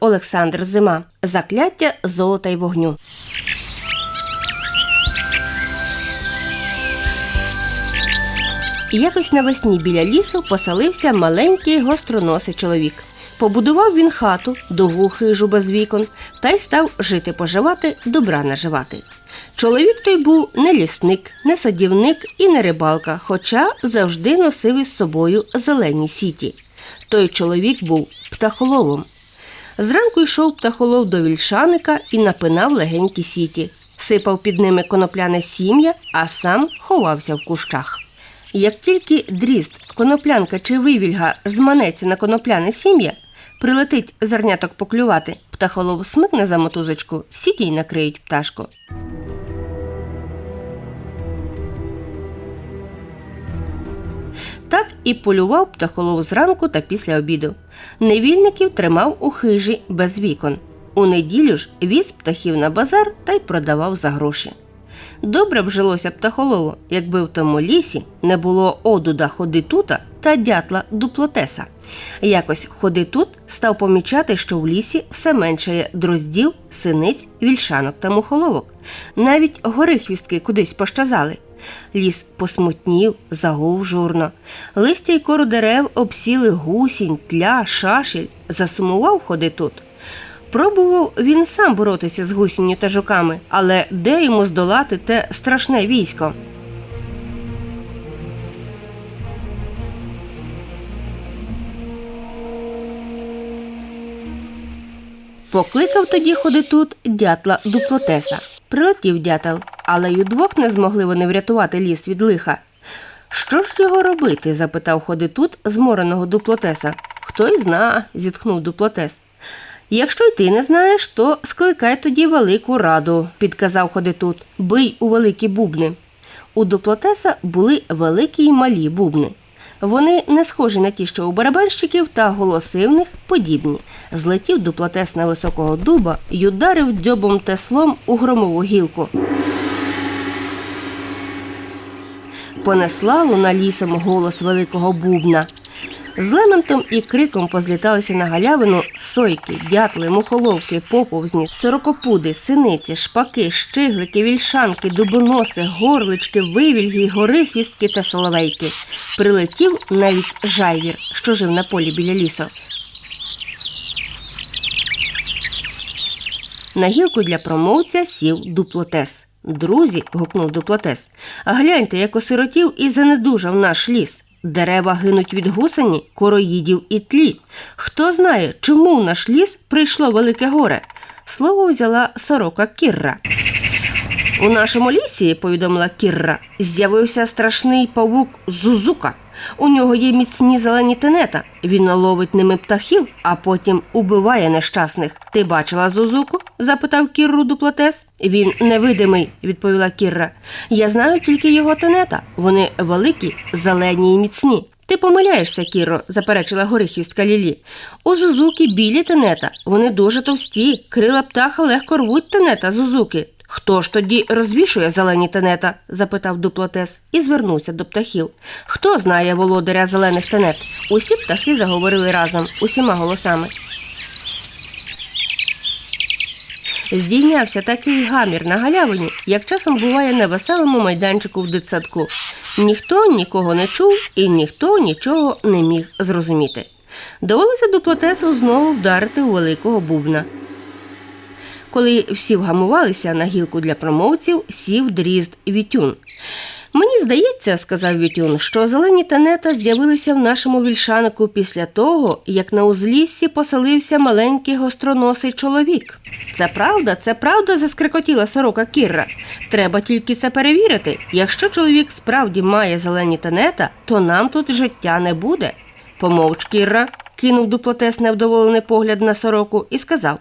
Олександр Зима. Закляття золота й вогню. Якось навесні біля лісу поселився маленький гостроносий чоловік. Побудував він хату, довгу хижу без вікон, та й став жити поживати, добра наживати. Чоловік той був не лісник, не садівник і не рибалка, хоча завжди носив із собою зелені сіті. Той чоловік був птахоловом. Зранку йшов птахолов до вільшаника і напинав легенькі сіті, сипав під ними конопляне сім'я, а сам ховався в кущах. Як тільки дріст, коноплянка чи вивільга зманеться на конопляне сім'я, прилетить зерняток поклювати, птахолов смикне за мотузочку, сіті й накриють пташку. Так і полював птахолов зранку та після обіду. Невільників тримав у хижі без вікон. У неділю ж віз птахів на базар та й продавав за гроші. Добре б жилося птахолову, якби в тому лісі не було одуда ходи тута та дятла дуплотеса. Якось ходи тут став помічати, що в лісі все меншає дроздів, синиць, вільшанок та мухоловок. Навіть горихвістки кудись пощазали. Ліс посмутнів, загув журно. Листя й кору дерев обсіли гусінь, тля, шашель. Засумував ходи тут. Пробував він сам боротися з гусінню та жуками, але де йому здолати те страшне військо? Покликав тоді ходи тут дятла дуплотеса. Прилетів дятел, але й удвох не змогли вони врятувати ліс від лиха. Що ж його робити? запитав ходи тут змореного дуплотеса. Хто й зна, зітхнув дуплотес. Якщо й ти не знаєш, то скликай тоді велику раду, підказав ходи тут. Бий у великі бубни. У дуплотеса були великі й малі бубни. Вони не схожі на ті, що у барабанщиків, та голоси в них подібні. Злетів дуплотес на високого дуба й ударив дзьобом теслом у громову гілку. Понесла луна лісом голос великого бубна. З лементом і криком позліталися на галявину сойки, дятли, мухоловки, поповзні, сорокопуди, синиці, шпаки, щиглики, вільшанки, дубоноси, горлички, вивільги, горихвістки та соловейки. Прилетів навіть жайвір, що жив на полі біля лісу. На гілку для промовця сів дуплотес. Друзі, гукнув Дуплатес, гляньте, як осиротів і занедужав наш ліс. Дерева гинуть від гусені, короїдів і тлі. Хто знає, чому в наш ліс прийшло велике горе? Слово взяла сорока Кірра. У нашому лісі, повідомила Кірра, з'явився страшний павук Зузука. У нього є міцні зелені тенета. Він ловить ними птахів, а потім убиває нещасних. Ти бачила Зузуку? запитав Кірру дуплотес. Він невидимий, відповіла Кірра. Я знаю тільки його тенета. Вони великі, зелені і міцні. Ти помиляєшся, Кіро, заперечила горихістка Лілі. У Зузуки білі тенета. Вони дуже товсті, крила птаха легко рвуть тенета Зузуки. Хто ж тоді розвішує зелені тенета? запитав дуплотес і звернувся до птахів. Хто знає володаря зелених тенет? Усі птахи заговорили разом, усіма голосами. Здійнявся такий гамір на галявині, як часом буває на веселому майданчику в дитсадку. Ніхто нікого не чув і ніхто нічого не міг зрозуміти. Довелося дуплотесу знову вдарити у великого бубна. Коли всі вгамувалися на гілку для промовців, сів дрізд Вітюн. Мені здається, сказав Вітюн, що зелені тенета з'явилися в нашому вільшанику після того, як на узліссі поселився маленький гостроносий чоловік. Це правда, це правда, заскрикотіла сорока Кірра. Треба тільки це перевірити. Якщо чоловік справді має зелені тенета, то нам тут життя не буде. Помовч Кірра, кинув дуплотес невдоволений погляд на сороку і сказав: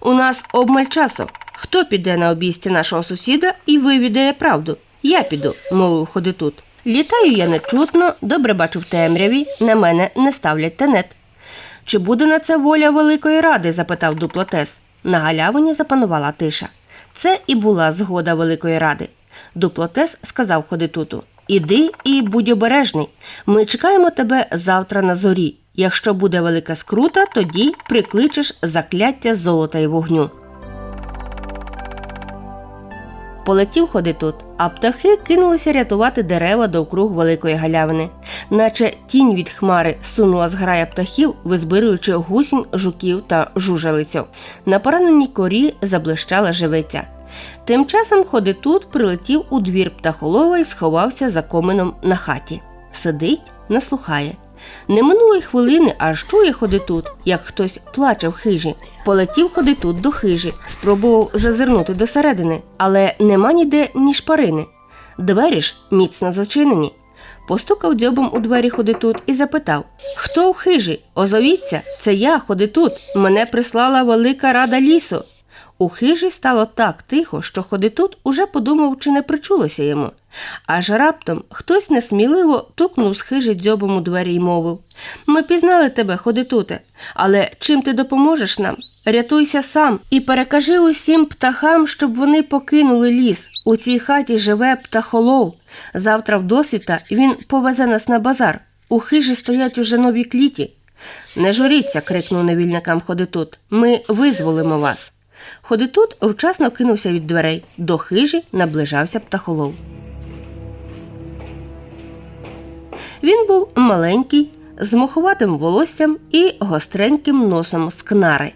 У нас обмаль часу. Хто піде на обійсті нашого сусіда і вивідає правду? Я піду, мовив ходи тут. Літаю я нечутно, добре бачу в темряві, на мене не ставлять тенет. Чи буде на це воля Великої Ради? запитав дуплотес. На галявині запанувала тиша. Це і була згода Великої Ради. Дуплотес сказав ходитуту Іди і будь обережний. Ми чекаємо тебе завтра на зорі. Якщо буде велика скрута, тоді прикличеш закляття золота і вогню. Полетів ходи тут, а птахи кинулися рятувати дерева довкруг великої галявини. Наче тінь від хмари сунула зграя птахів, визбируючи гусінь, жуків та жужелицю. На пораненій корі заблищала живиця. Тим часом ходи тут прилетів у двір птахолова і сховався за комином на хаті. Сидить, наслухає. Не минулої хвилини, аж чує ходи тут, як хтось плаче в хижі. Полетів ходи тут до хижі, спробував зазирнути досередини, але нема ніде ні шпарини. Двері ж міцно зачинені. Постукав дзьобом у двері ходи тут і запитав: Хто в хижі? Озовіться, це я ходи тут. Мене прислала велика рада лісу. У хижі стало так тихо, що ходи тут уже подумав, чи не причулося йому. Аж раптом хтось несміливо тукнув з хижі дзьобом у двері й мовив Ми пізнали тебе, ходи туте, але чим ти допоможеш нам? Рятуйся сам і перекажи усім птахам, щоб вони покинули ліс. У цій хаті живе птахолов. Завтра вдосвіта він повезе нас на базар. У хижі стоять уже нові кліті. Не журіться, крикнув невільникам ходи тут. Ми визволимо вас. Ходи тут вчасно кинувся від дверей. До хижі наближався птахолов. Він був маленький, з моховатим волоссям і гостреньким носом з кнари.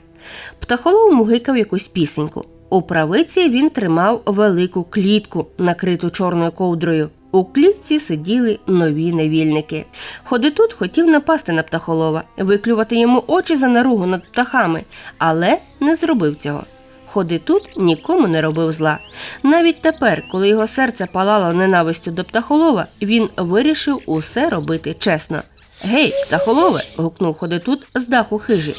Птахолов мугикав якусь пісеньку. У правиці він тримав велику клітку, накриту чорною ковдрою. У клітці сиділи нові невільники. Ходи тут хотів напасти на птахолова, виклювати йому очі за наругу над птахами, але не зробив цього. Ходи тут нікому не робив зла. Навіть тепер, коли його серце палало ненавистю до птахолова, він вирішив усе робити чесно. Гей, птахолове. гукнув ходи тут з даху хижі.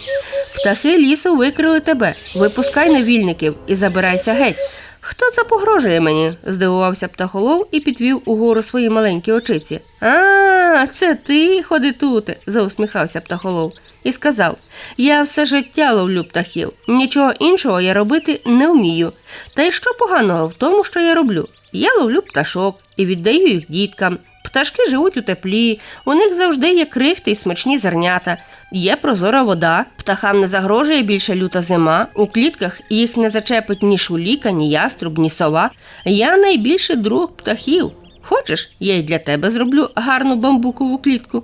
Птахи лісу викрили тебе. Випускай невільників і забирайся геть. Хто це погрожує мені? здивувався птахолов і підвів угору свої маленькі очиці. А, це ти, ходи тут, заусміхався птахолов і сказав: Я все життя ловлю птахів, нічого іншого я робити не вмію. Та й що поганого в тому, що я роблю? Я ловлю пташок і віддаю їх діткам. Пташки живуть у теплі, у них завжди є крихти й смачні зернята. Є прозора вода, птахам не загрожує більше люта зима, у клітках їх не зачепить ні шуліка, ні яструб, ні сова. Я найбільший друг птахів. Хочеш, я й для тебе зроблю гарну бамбукову клітку.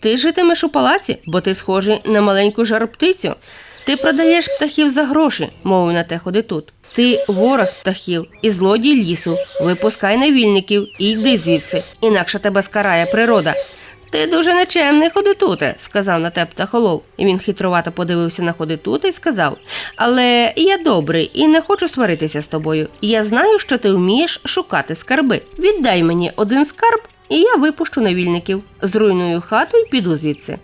Ти житимеш у палаці, бо ти схожий на маленьку жароптицю. Ти продаєш птахів за гроші, мовив на те ходи тут. Ти ворог птахів і злодій лісу. Випускай невільників і йди звідси, інакше тебе скарає природа. Ти дуже нечемний ходитуте, сказав на те птахолов. І він хитрувато подивився на ходитута і сказав: Але я добрий і не хочу сваритися з тобою. Я знаю, що ти вмієш шукати скарби. Віддай мені один скарб, і я випущу невільників. Зруйную хату і піду звідси.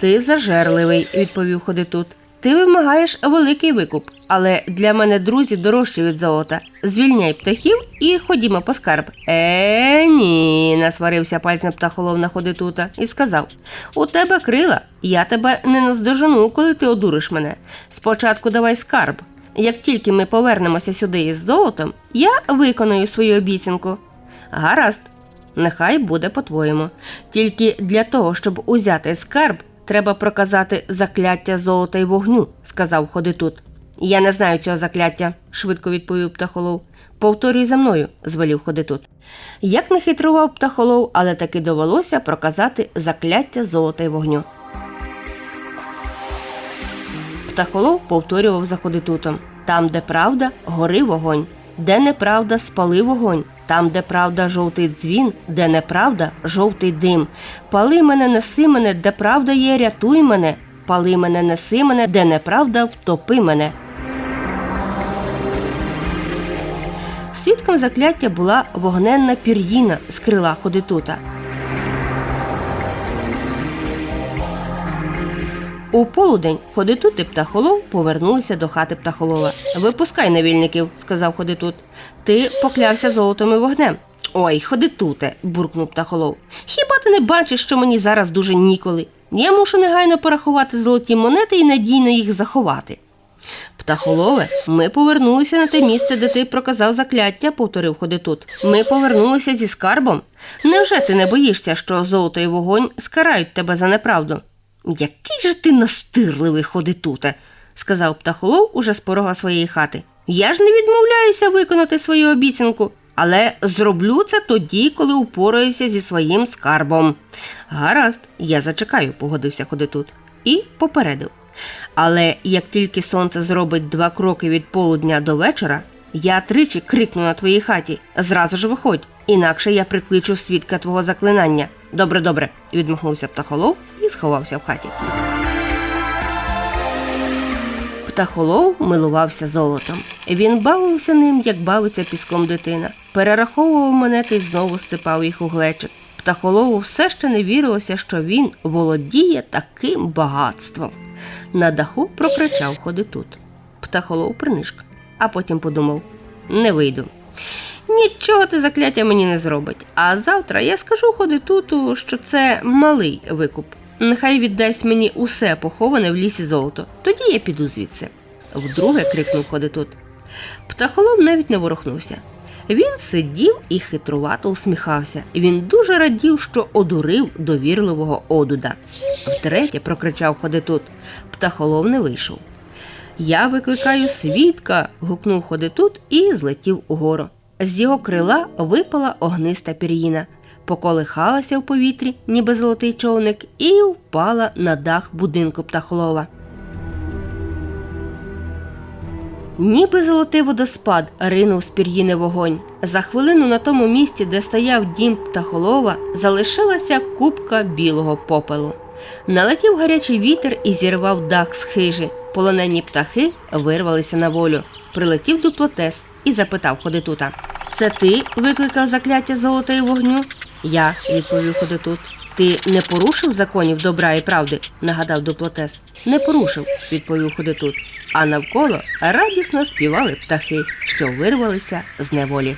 Ти зажерливий, відповів ходитут. Ти вимагаєш великий викуп, але для мене друзі дорожчі від золота. Звільняй птахів і ходімо по скарб. Е, ні, насварився пальцем птахолов на ходитута і сказав: У тебе крила, я тебе не наздожену, коли ти одуриш мене. Спочатку давай скарб. Як тільки ми повернемося сюди із золотом, я виконую свою обіцянку. Гаразд, нехай буде по-твоєму. Тільки для того, щоб узяти скарб, треба проказати закляття золота й вогню, сказав ходитут. Я не знаю цього закляття, швидко відповів птахолов. Повторюй за мною, звелів ходитут. Як не хитрував птахолов, але таки довелося проказати закляття золота й вогню. Птахолов повторював за ходитутом там, де правда, гори вогонь, де неправда, спали вогонь, там, де правда, жовтий дзвін, де неправда, жовтий дим. Пали мене, неси мене, де правда є, рятуй мене. Пали мене, неси мене, де неправда, втопи мене. Свідком закляття була вогненна пір'їна з крила ходитута. У полудень ходитут і птахолов повернулися до хати птахолова. Випускай невільників, сказав ходитут. Ти поклявся золотом і вогнем. Ой, ходитуте, буркнув птахолов. Хіба ти не бачиш, що мені зараз дуже ніколи? Я мушу негайно порахувати золоті монети і надійно їх заховати. Птахолове, ми повернулися на те місце, де ти проказав закляття, повторив ходитут. Ми повернулися зі скарбом. Невже ти не боїшся, що золото і вогонь скарають тебе за неправду? Який же ти настирливий ходитуте, сказав птахолов уже з порога своєї хати. Я ж не відмовляюся виконати свою обіцянку, але зроблю це тоді, коли упораюся зі своїм скарбом. Гаразд, я зачекаю, погодився ходитут і попередив. Але як тільки сонце зробить два кроки від полудня до вечора, я тричі крикну на твоїй хаті. Зразу ж виходь, інакше я прикличу свідка твого заклинання. Добре, добре, відмахнувся птахолов сховався в хаті. Птахолов милувався золотом. Він бавився ним, як бавиться піском дитина. Перераховував монети і знову сипав їх у глечик. Птахолову все ще не вірилося, що він володіє таким багатством. На даху прокричав ходитут. Птахолов принишк, а потім подумав: не вийду. Нічого ти закляття мені не зробить. А завтра я скажу ходитуту, що це малий викуп. Нехай віддасть мені усе поховане в лісі золото. Тоді я піду звідси. Вдруге крикнув ходитут. Птахолов навіть не ворухнувся. Він сидів і хитрувато усміхався. Він дуже радів, що одурив довірливого одуда. Втретє прокричав ходитут. Птахолов не вийшов. Я викликаю свідка. гукнув ходитут і злетів угору. З його крила випала огниста пір'їна, поколихалася в повітрі, ніби золотий човник, і впала на дах будинку птахолова. Ніби золотий водоспад ринув з пір'їни вогонь. За хвилину на тому місці, де стояв дім птахолова, залишилася купка білого попелу. Налетів гарячий вітер і зірвав дах з хижі. Полонені птахи вирвалися на волю. Прилетів дуплотес і запитав ходитута: Це ти викликав закляття золота і вогню? Я, відповів ходитут. Ти не порушив законів добра і правди? нагадав дуплотес. Не порушив, відповів ходитут. А навколо радісно співали птахи, що вирвалися з неволі.